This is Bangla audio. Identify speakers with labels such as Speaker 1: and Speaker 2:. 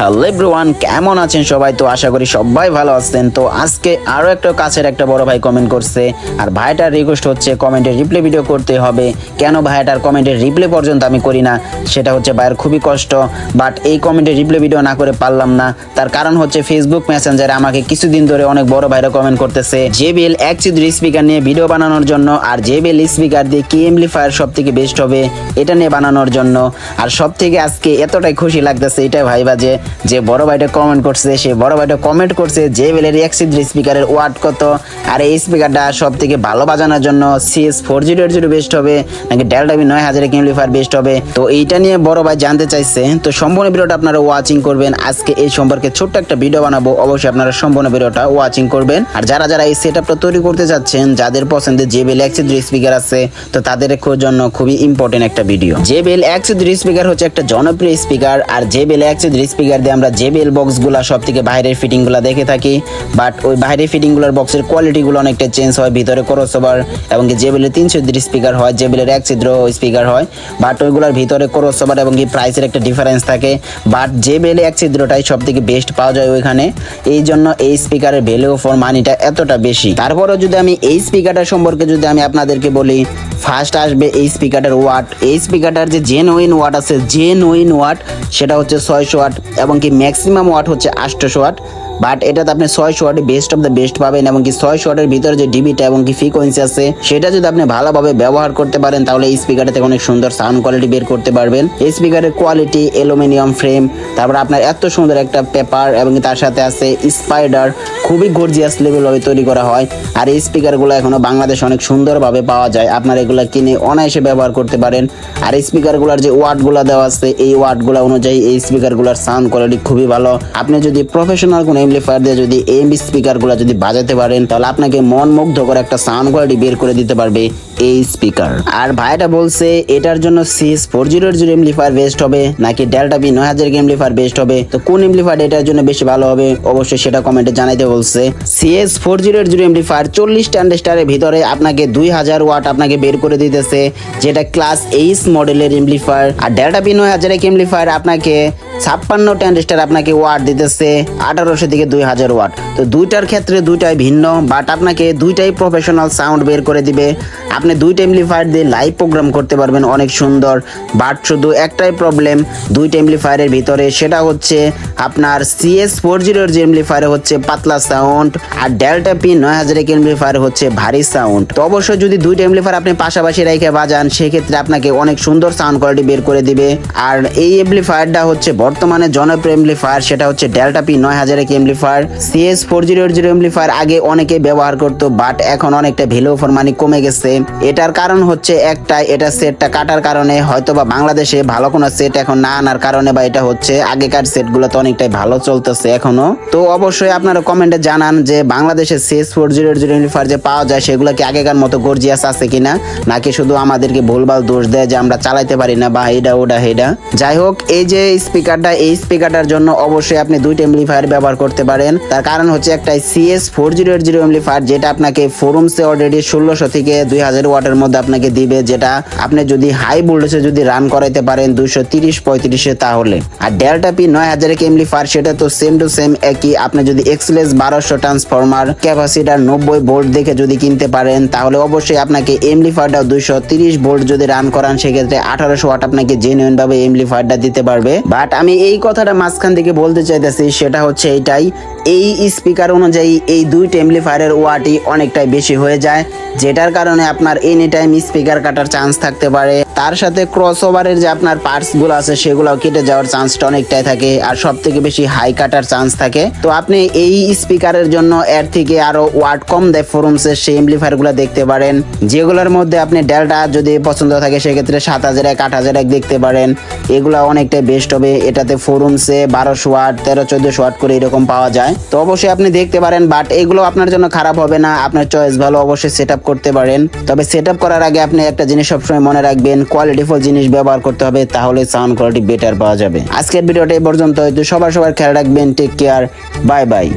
Speaker 1: হ্যালো এভরিওয়ান কেমন আছেন সবাই? তো আশা করি সবাই ভালো আছেন। তো আজকে আরও একটা কাছের একটা বড় ভাই কমেন্ট করছে। আর ভাইটার রিকোয়েস্ট হচ্ছে কমেন্টের রিপ্লে ভিডিও করতে হবে। কেন ভাইটার কমেন্টের রিপ্লে পর্যন্ত আমি করি না? সেটা হচ্ছে ভাইয়ের খুবই কষ্ট। বাট এই কমেন্টের রিপ্লে ভিডিও না করে পারলাম না। তার কারণ হচ্ছে ফেসবুক মেসেঞ্জারে আমাকে কিছুদিন ধরে অনেক বড় ভাইরা কমেন্ট করতেছে। জেবিএল এক চিত্র স্পিকার নিয়ে ভিডিও বানানোর জন্য আর জেবিএল স্পিকার দিয়ে কি এমপ্লিফায়ার সব থেকে বেস্ট হবে? এটা নিয়ে বানানোর জন্য। আর সব থেকে আজকে এতটাই খুশি লাগতেছে এটাই ভাইবা যে যে বড় ভাইটা কমেন্ট করছে, সে বড় ভাইটা কমেন্ট করছে যে বেলের এক স্পিকারের ওয়াট কত। আর এই স্পিকারটা সব থেকে ভালো বাজানোর জন্য CS four zero eight zero best হবে, নাকি ডেল্টা বি নয় হাজারের এমপ্লিফায়ার বেস্ট হবে। তো এইটা নিয়ে বড় ভাই জানতে চাইছে। তো সম্পূর্ণ ভিডিওটা আপনারা ওয়াচিং করবেন। আজকে এই সম্পর্কে ছোট্ট একটা ভিডিও বানাবো। অবশ্যই আপনারা সম্পূর্ণ ভিডিওটা ওয়াচিং করবেন। আর যারা যারা এই সেটআপটা তৈরি করতে যাচ্ছেন, যাদের পছন্দের যে বেল দুই স্পিকার আছে, তো তাদের জন্য খুবই ইম্পর্টেন্ট একটা ভিডিও যে বেল দুই স্পিকার হচ্ছে একটা জনপ্রিয় স্পিকার আর যে বেল একশো দুই স্পিকার দিয়ে আমরা যে বেল বক্সগুলা সব থেকে বাইরের ফিটিংগুলা দেখে থাকি বাট ওই বাইরের ফিটিংগুলার বক্সের কোয়ালিটিগুলো অনেকটা চেঞ্জ হয়, ভিতরে ক্রস ওভার এবং যে বেলের তিনশো দুই স্পিকার হয়, যে বেলের এক ছিদ্র স্পিকার হয় বাট ওইগুলোর ভিতরে ক্রস ওভার এবং কি প্রাইসের একটা ডিফারেন্স থাকে বাট যে বেলে এক ছিদ্রটাই সব থেকে বেস্ট পাওয়া যায় ওইখানে, এই জন্য এই স্পিকারের ভ্যালু ফর মানিটা এতটা বেশি। তারপরেও যদি আমি এই স্পিকারটা সম্পর্কে যদি আমি আপনাদেরকে বলি ফার্স্ট আসবে এই স্পিকারটার ওয়াট এই স্পিকারটার যে জেন ওইন ওয়াট আছে জেন ওইন ওয়াট সেটা হচ্ছে ছয়শো ওয়াট এবং কি ম্যাক্সিমাম ওয়াট হচ্ছে আটশোশো ওয়াট বাট এটাতে আপনি ছয়শো ওয়াটে বেস্ট অফ দ্য বেস্ট পাবেন এবং কি ছয়শো ওয়াটের ভিতরে যে ডিবিটা এবং কি ফ্রিকোয়েন্সি আছে, সেটা যদি আপনি ভালোভাবে ব্যবহার করতে পারেন, তাহলে এই স্পিকারটা থেকে অনেক সুন্দর সাউন্ড কোয়ালিটি বের করতে পারবেন। এই স্পিকারের কোয়ালিটি অ্যালুমিনিয়াম ফ্রেম তারপর আপনার এত সুন্দর একটা পেপার এবং তার সাথে আছে স্পাইডার খুবই গর্জিয়াস লেভেলভাবে তৈরি করা হয়। আর এই স্পিকারগুলো এখনও বাংলাদেশে অনেক সুন্দরভাবে পাওয়া যায়। আপনারা এগুলো কিনে অনায়াসে ব্যবহার করতে পারেন। আর এই স্পিকারগুলোর যে ওয়াটগুলো দেওয়া আছে, এই ওয়াটগুলো অনুযায়ী এই স্পিকারগুলোর সাউন্ড কোয়ালিটি খুবই ভালো। আপনি যদি প্রফেশনাল কোনো এমপ্লিফায়ার দিয়ে যদি এই স্পিকারগুলো যদি বাজাতে পারেন, তাহলে আপনাকে মন মুগ্ধ করে একটা সাউন্ড কোয়ালিটি বের করে দিতে পারবে এই স্পিকার আর ভাইটা বলছে, এটার জন্য CS four zero zero amplifier best হবে, নাকি ডেল্টা বি নয় হাজার এমপ্লিফায়ার বেস্ট হবে? তো কোন এমপ্লিফায়ার এটার জন্য বেশি ভালো হবে? অবশ্যই সেটা কমেন্টে জানাইতে বলছে। CS four zero zero amplifier চল্লিশ ট্যান্ডেস্টারের ভিতরে আপনাকে দুই হাজার ওয়াট আপনাকে বের করে দিতেছে, যেটা ক্লাস এইচ মডেলের এমপ্লিফায়ার আর ডেটা বি নয় হাজার এমপ্লিফায়ার আপনাকে ছাপ্পান্ন ট্যান্ডেস্টার আপনাকে ওয়াট দিতেছে, আঠারোশো থেকে দুই হাজার ওয়াট তো দুইটার ক্ষেত্রে দুইটাই ভিন্ন বাট আপনাকে দুইটাই প্রফেশনাল সাউন্ড বের করে দিবে। আপনি দুইটা এমপ্লিফায়ার দিয়ে লাইভ প্রোগ্রাম করতে পারবেন, অনেক সুন্দর। বাট শুধু একটাই প্রবলেম দুইটা এমপ্লিফায়ারের ভিতরে সেটা হচ্ছে আপনার সিএস ফোর জিরোর যে এমপ্লিফায়ার হচ্ছে পাতলা সাউন্ড আর ডেল্টা পি নয় হাজার এক এমপ্লিফায়ার হচ্ছে ভারী সাউন্ড তো অবশ্যই যদি দুইটা এমপ্লিফায়ার আপনি পাশাপাশি রেখে বাজান, সেক্ষেত্রে আপনাকে অনেক সুন্দর সাউন্ড কোয়ালিটি বের করে দিবে। আর এই এমপ্লিফায়ারটা হচ্ছে বর্তমানে জনপ্রিয় এমপ্লিফায়ার সেটা হচ্ছে ডেল্টা পি নয় হাজার এক amplifier CS four zero zero amplifier আগে অনেকে ব্যবহার করতো বাট এখন অনেকটা ভ্যালু ফর মানি কমে গেছে। এটার কারণ হচ্ছে একটা এটা সেটটা কাটার কারণে হয়তো বা বাংলাদেশে ভালো কোনো সেট এখন না আনার কারণে বা এটা হচ্ছে আগেকার সেটগুলো তো অনেকটাই ভালো চলতেছে এখনও। তো অবশ্যই আপনারা কমেন্টে জানান যে বাংলাদেশে CS four zero zero amplifier যে পাওয়া যায়, সেগুলো কি আগেকার মতো গর্জিয়াস আছে কিনা, নাকি শুধু আমাদেরকে ভুলভাল দোষ দেয় যে আমরা চালাইতে পারি না বা এইটা ওটা হেডা। যাই হোক, এই যে স্পিকারটা এই স্পিকারটার জন্য অবশ্যই আপনি দুইটা এমপ্লিফায়ার ব্যবহার করতে পারেন। তার কারণ হচ্ছে একটা CS four zero eight zero amplifier যেটা আপনাকে ফোরুমসে অলরেডি ষোলোশো থেকে দুই হাজার ওয়াটের মধ্যে আপনাকে দিবে, যেটা আপনি যদি হাই ভোল্টেজে যদি রান করাইতে পারেন দুইশো তিরিশ পঁয়ত্রিশে তাহলে। আর ডেল্টা পি নয় হাজার এমপ্লিফায়ার সেটা তো সেম টু সেম একই। আপনি যদি এক্সলেস বারোশো ট্রান্সফরমার ক্যাপাসিটার নব্বই ভোল্ট দেখে যদি কিনতে পারেন, তাহলে অবশ্যই আপনাকে এমপ্লিফায়ারটা দুইশো তিরিশ ভোল্ট যদি রান করান, সেক্ষেত্রে আঠারোশো ওয়াট আপনাকে জেনুইন ভাবে এমপ্লিফায়ারটা দিতে পারবে। বাট আমি এই কথাটা মাঝখান থেকে বলতে চাইতেছি, সেটা হচ্ছে এটাই। এই স্পিকার অনুযায়ী এই দুই টেম্পলিফায়ারের ওয়াটি অনেকটাই বেশি হয়ে যায়, যেটার কারণে আপনার এনি টাইম স্পিকার কাটার চান্স থাকতে পারে। তার সাথে ক্রস ওভারের যে আপনার পার্টসগুলো আছে, সেগুলোও কেটে যাওয়ার চান্সটা অনেকটাই থাকে আর সব থেকে বেশি হাই কাটার চান্স থাকে। তো আপনি এই স্পিকারের জন্য এর থেকে আরও ওয়াট কম দেয় ফোরুমসের সেই এমপ্লিফায়ারগুলো দেখতে পারেন। যেগুলোর মধ্যে আপনি ডেল্টা যদি পছন্দ থাকে, সেক্ষেত্রে সাত হাজার এক, আট হাজার এক দেখতে পারেন। এগুলো অনেকটাই বেস্ট হবে। এটাতে ফোরুমসে বারোশো ওয়াট তেরো, চোদ্দশো ওয়াট করে এরকম পাওয়া যায়। তো অবশ্যই আপনি দেখতে পারেন বাট এগুলো আপনার জন্য খারাপ হবে না। আপনার চয়েস ভালো, অবশ্যই সেট করতে পারেন। তবে সেট করার আগে আপনি একটা জিনিস সবসময় মনে রাখবেন কোয়ালিটিফুল জিনিস ব্যবহার করতে হবে, তাহলে সাউন্ড কোয়ালিটি বেটার পাওয়া যাবে। আজকের ভিডিওটা এই পর্যন্ত হয়তো সবার সবার খেয়াল রাখবেন টেক কেয়ার বাই বাই